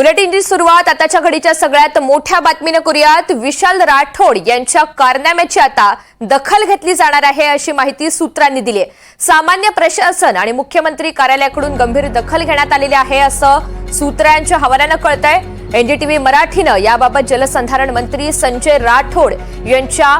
बुलेटिनची सुरुवात आताच्या घडीच्या सगळ्यात मोठ्या बातमीनं करूयात. विशाल राठोड यांच्या कारनाम्याची आता दखल घेतली जाणार आहे अशी माहिती सूत्रांनी दिली आहे. सामान्य प्रशासन आणि मुख्यमंत्री कार्यालयाकडून गंभीर दखल घेण्यात आलेली आहे असं सूत्रांच्या हवाल्यानं कळतंय. एनडीटीव्ही मराठीनं याबाबत जलसंधारण मंत्री संजय राठोड यांच्या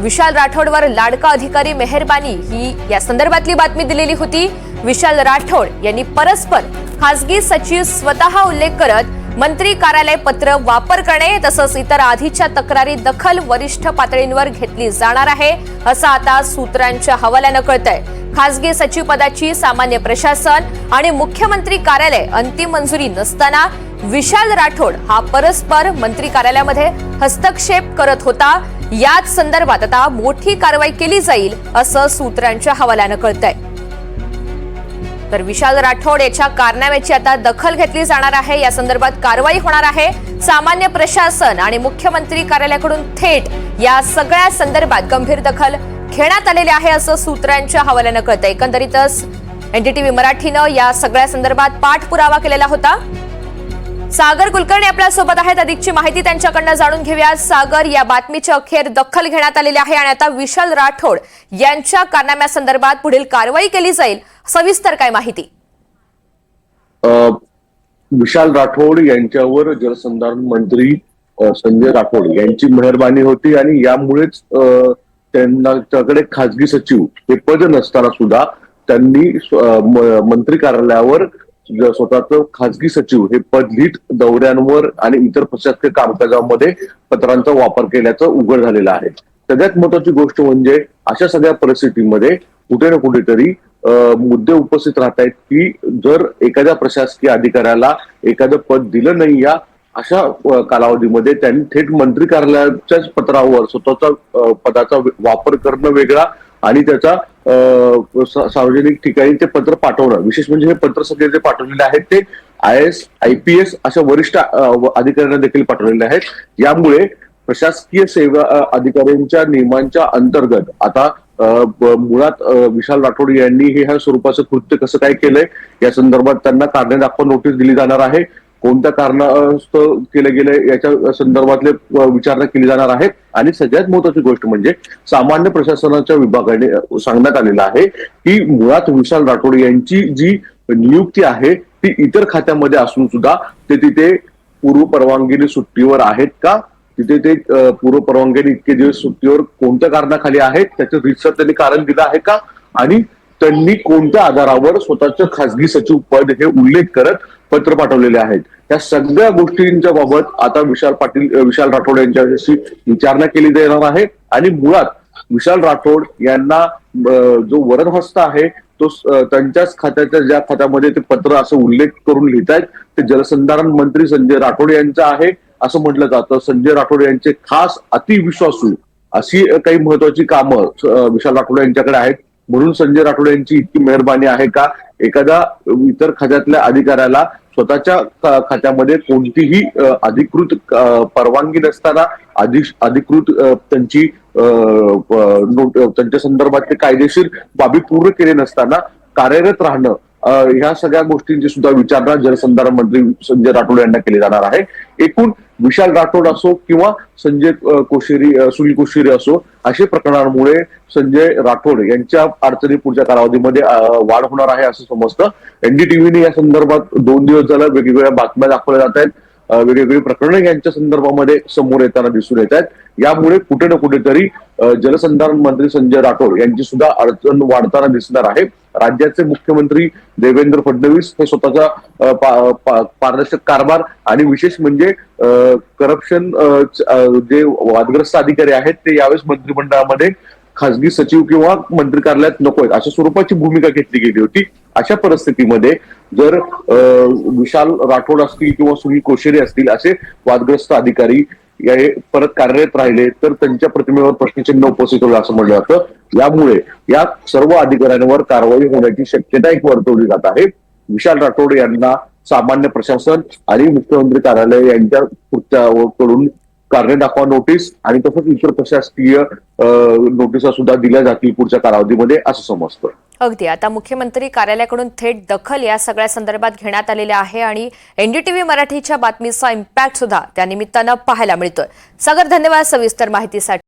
विशाल राठोडवर लाडका अधिकारी मेहरबानी ही या संदर्भातली बातमी दिलेली होती. विशाल राठोड यांनी परस्पर खासगी सचिव स्वतः उल्लेख करत मंत्री कार्यालय पत्र वापर करणे तसंच इतर आधीच्या तक्रारी दखल वरिष्ठ पातळींवर घेतली जाणार आहे असं आता सूत्रांच्या हवाल्यानं कळतंय. खासगी सचिव पदाची सामान्य प्रशासन आणि मुख्यमंत्री कार्यालय अंतिम मंजुरी नसताना विशाल राठोड हा परस्पर मंत्री कार्यालयामध्ये हस्तक्षेप करत होता. याच संदर्भात आता मोठी कारवाई केली जाईल असं सूत्रांच्या हवाल्यानं कळतंय. तर विशाल राठोड याच्या कारनाम्याची आता दखल घेतली जाणार आहे. या संदर्भात कारवाई होणार आहे. सामान्य प्रशासन आणि मुख्यमंत्री कार्यालयाकडून थेट या सगळ्या संदर्भात गंभीर दखल घेण्यात आलेली आहे असं सूत्रांच्या हवाल्यानं कळतं एकंदरीतच एनडीटीव्ही मराठीनं या सगळ्या संदर्भात पाठपुरावा केलेला होता. सागर कुलकर्णी आपल्यासोबत आहेत. अधिकची माहिती त्यांच्याकडनं जाणून घेऊया. सागर या बातमीची अखेर दखल घेण्यात आलेली आहे आणि आता विशाल राठोड यांच्या कारनाम्यासंदर्भात पुढील कारवाई केली जाईल सविस्तर काय माहिती? अ, विशाल राठोड यांच्यावर जलसंधारण मंत्री संजय राठोड यांची मेहरबानी होती आणि यामुळेच त्यांच्याकडे त्यांना त्याकडे खासगी सचिव हे पद नसताना सुद्धा त्यांनी मंत्री कार्यालयावर स्वतःच स्वतःचं खासगी सचिव हे पद लिहित दौऱ्यांवर आणि इतर प्रशासकीय कामकाजामध्ये पत्रांचा वापर केल्याचं उघड झालेलं आहे. सगळ्यात महत्वाची गोष्ट म्हणजे अशा सगळ्या परिस्थितीमध्ये कुठे ना कुठेतरी मुद्दे उपस्थित राहत आहेत की जर एखाद्या प्रशासकीय अधिकाऱ्याला एखादं पद दिलं नाही या अशा कालावधीमध्ये त्यांनी थेट मंत्री कार्यालयाच्याच पत्रावर स्वतःचा पदाचा वापर करणं वेगळा आणि त्याचा सार्वजनिक ठिकाणी ते पत्र पाठवणं विशेष म्हणजे हे पत्र सगळे जे पाठवलेले आहेत ते I S I P S अशा वरिष्ठ अधिकाऱ्यांना देखील पाठवलेले आहेत. यामुळे प्रशासकीय सेवा अधिकाऱ्यांच्या नियमांच्या अंतर्गत आता मुळात विशाल राठोड यांनी हे ह्या स्वरूपाचं कृत्य कसं काय केलंय? या संदर्भात त्यांना कारणे दाखवा नोटीस दिली जाणार आहे. कोणत्या कारणास्तव केलं गेलं याच्या संदर्भातले विचारणा केली जाणार आहे आणि सगळ्यात महत्वाची गोष्ट म्हणजे सामान्य प्रशासनाच्या विभागाने सांगण्यात आलेलं आहे की मुळात विशाल राठोड यांची जी नियुक्ती आहे ती इतर खात्यामध्ये असून सुद्धा ते तिथे पूर्व परवानगीने सुट्टीवर आहेत का? तिथे ते पूर्व परवानगीने इतके दिवस सुट्टीवर कोणत्या कारणाखाली आहेत त्याचं रिसर त्यांनी कारण दिलं आहे का? आणि त्यांनी कोणत्या आधारावर स्वतःचं खासगी सचिव पद हे उल्लेख करत पत्र पाठवलेले आहेत? या सगळ्या गोष्टींच्या बाबत आता विशाल पाटील विशाल राठोड यांच्याशी विचारणा केली जाणार आहे. आणि मुळात विशाल राठोड यांना जो वरदहस्त आहे तो त्यांच्याच खात्याच्या ज्या खात्यामध्ये ते पत्र असं उल्लेख करून लिहित आहेत ते जलसंधारण मंत्री संजय राठोड यांचा आहे. असं म्हटलं जातं. संजय राठोड यांचे खास अतिविश्वासू अशी काही महत्वाची कामं विशाल राठोड यांच्याकडे आहेत. म्हणून संजय राठोड यांची इतकी मेहरबानी आहे का? एखाद्या इतर खात्यातल्या अधिकाऱ्याला स्वतःच्या खात्यामध्ये कोणतीही अधिकृत परवानगी नसताना अधिकृत त्यांची त्यांच्या संदर्भातले कायदेशीर बाबी पूर्ण केले नसताना कार्यरत राहणं ह्या सगळ्या गोष्टींची सुद्धा विचारणा जलसंधारण मंत्री संजय राठोड यांना केली जाणार आहे. एकूण विशाल राठोड असो किंवा संजय कोशेरी सुनील कोशेरी असो असे प्रकरणांमुळे संजय राठोड यांच्या अडचणी पुढच्या कालावधीमध्ये वाढ होणार आहे असं समजतं. एनडीटीव्हीने या संदर्भात दोन दिवस झालं वेगवेगळ्या बातम्या दाखवल्या जात आहेत. वेगवेगळी प्रकरणं यांच्या संदर्भामध्ये समोर येताना दिसून येत आहेत. यामुळे कुठे ना कुठेतरी जलसंधारण मंत्री संजय राठोड यांची सुद्धा अडचण वाढताना दिसणार आहे. राज्याचे मुख्यमंत्री देवेंद्र फडणवीस हे स्वतःचा पारदर्शक कारभार आणि विशेष म्हणजे करप्शन जे वादग्रस्त अधिकारी आहेत ते यावेळेस मंत्रिमंडळामध्ये खासगी सचिव किंवा मंत्री कार्यालयात नको आहेत. अशा स्वरूपाची भूमिका घेतली गेली होती. अशा परिस्थितीमध्ये जर विशाल राठोड असतील किंवा सुनील कोशेरी असतील असे वादग्रस्त अधिकारी या परत कार्यरत राहिले तर त्यांच्या प्रतिमेवर प्रश्नचिन्ह उपस्थित होईल असं म्हटलं जातं. यामुळे या सर्व अधिकाऱ्यांवर कारवाई होण्याची शक्यता एक वर्तवली जात आहे. विशाल राठोड यांना सामान्य प्रशासन आणि मुख्यमंत्री कार्यालय यांच्या कृत्याकडून कारणे दाखवा नोटीस आणि तसंच इतर प्रशासकीय नोटिसा सुद्धा दिल्या जातील पुढच्या कालावधीमध्ये असं समजतं. अगदी. आता मुख्यमंत्री कार्यालयाकडून थेट दखल या सगळ्या संदर्भात घेण्यात आलेल्या आहे आणि एनडीटीव्ही मराठीच्या बातमीचा इम्पॅक्ट सुद्धा त्यानिमित्तानं पाहायला मिळतोय. सागर धन्यवाद सविस्तर माहितीसाठी.